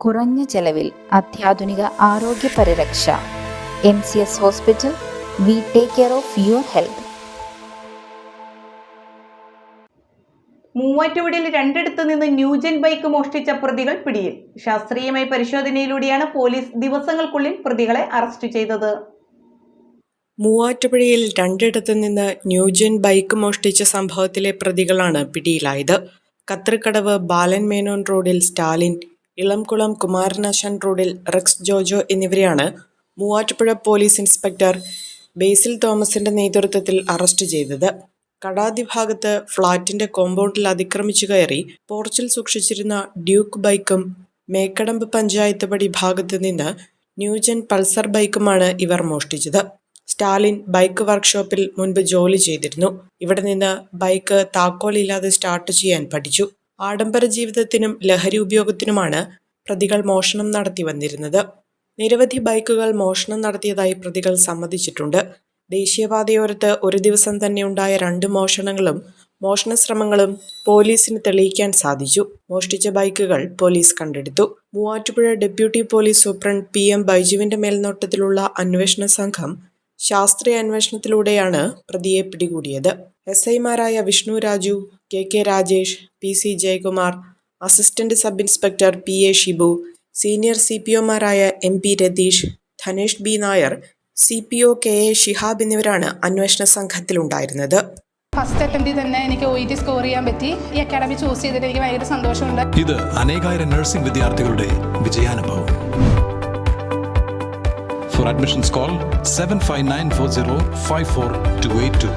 കുറഞ്ഞ ചെലവിൽ അത്യാധുനിക ആരോഗ്യ പരിരക്ഷ. M C S hospital we take care of your health മൂവാറ്റുപുഴയിൽ രണ്ടിടത്തു നിന്ന് ന്യൂജൻ ബൈക്ക് മോഷ്ടിച്ച പ്രതികൾ പിടിയിൽ. ശാസ്ത്രീയമായ പരിശോധനയിലൂടെയാണ് പോലീസ് ദിവസങ്ങൾക്കുള്ളിൽ പ്രതികളെ അറസ്റ്റ് ചെയ്തത്. മൂവാറ്റുപുഴയിൽ രണ്ടിടത്തു നിന്ന് ന്യൂജൻ ബൈക്ക് മോഷ്ടിച്ച സംഭവത്തിലെ പ്രതികളാണ് പിടിയിലായത്. കത്രിക്കടവ് ബാലൻ മേനോൻ റോഡിൽ സ്റ്റാലിൻ ഇളംകുളം കുമാരനാശാൻ റോഡിൽ റെക്സ് ജോജോ എന്നിവരെയാണ് മൂവാറ്റുപുഴ പോലീസ് ഇൻസ്പെക്ടർ ബേസിൽ തോമസിന്റെ നേതൃത്വത്തിൽ അറസ്റ്റ് ചെയ്തത്. കടാതി ഭാഗത്ത് ഫ്ളാറ്റിന്റെ കോമ്പൗണ്ടിൽ അതിക്രമിച്ചു കയറി പോർച്ചിൽ സൂക്ഷിച്ചിരുന്ന ഡ്യൂക്ക് ബൈക്കും മേക്കടമ്പ് പഞ്ചായത്ത് പടി ഭാഗത്ത് നിന്ന് ന്യൂജൻ പൾസർ ബൈക്കുമാണ് ഇവർ മോഷ്ടിച്ചത്. സ്റ്റാലിൻ ബൈക്ക് വർക്ക്ഷോപ്പിൽ മുൻപ് ജോലി ചെയ്തിരുന്നു. ഇവിടെ നിന്ന് ബൈക്ക് താക്കോലില്ലാതെ സ്റ്റാർട്ട് ചെയ്യാൻ പഠിച്ചു. ആഡംബര ജീവിതത്തിനും ലഹരി ഉപയോഗത്തിനുമാണ് പ്രതികൾ മോഷണം നടത്തി വന്നിരുന്നത്. നിരവധി ബൈക്കുകൾ മോഷണം നടത്തിയതായി പ്രതികൾ സമ്മതിച്ചിട്ടുണ്ട്. ദേശീയപാതയോരത്ത് ഒരു ദിവസം തന്നെ ഉണ്ടായ രണ്ട് മോഷണങ്ങളും മോഷണ ശ്രമങ്ങളും പോലീസിന് തെളിയിക്കാൻ സാധിച്ചു. മോഷ്ടിച്ച ബൈക്കുകൾ പോലീസ് കണ്ടെടുത്തു. Muvattupuzha deputy police superintendent P M ബൈജുവിന്റെ മേൽനോട്ടത്തിലുള്ള അന്വേഷണ സംഘം ശാസ്ത്രീയ അന്വേഷണത്തിലൂടെയാണ് പ്രതിയെ പിടികൂടിയത്. എസ് ഐമാരായ Vishnu Raju K K Rajesh P C Jayakumar assistant sub inspector P A Shibu senior C P ഒമാരായ M P Ratheesh Dhanesh B Nair C P O K A Shihab എന്നിവരാണ് അന്വേഷണ സംഘത്തിലുണ്ടായിരുന്നത്. ഫസ്റ്റ് അറ്റംപ്റ്റിൽ തന്നെ എനിക്ക് O T score ചെയ്യാൻ പറ്റി. ഈ academy choose ചെയ്തിട്ട് എനിക്ക് ഭയങ്കര സന്തോഷമുണ്ട്. ഇത് അനേകായിരം നഴ്സിംഗ് വിദ്യാർത്ഥികളുടെ വിജയാനുഭവം. For admissions call seven five nine four zero five four two eight two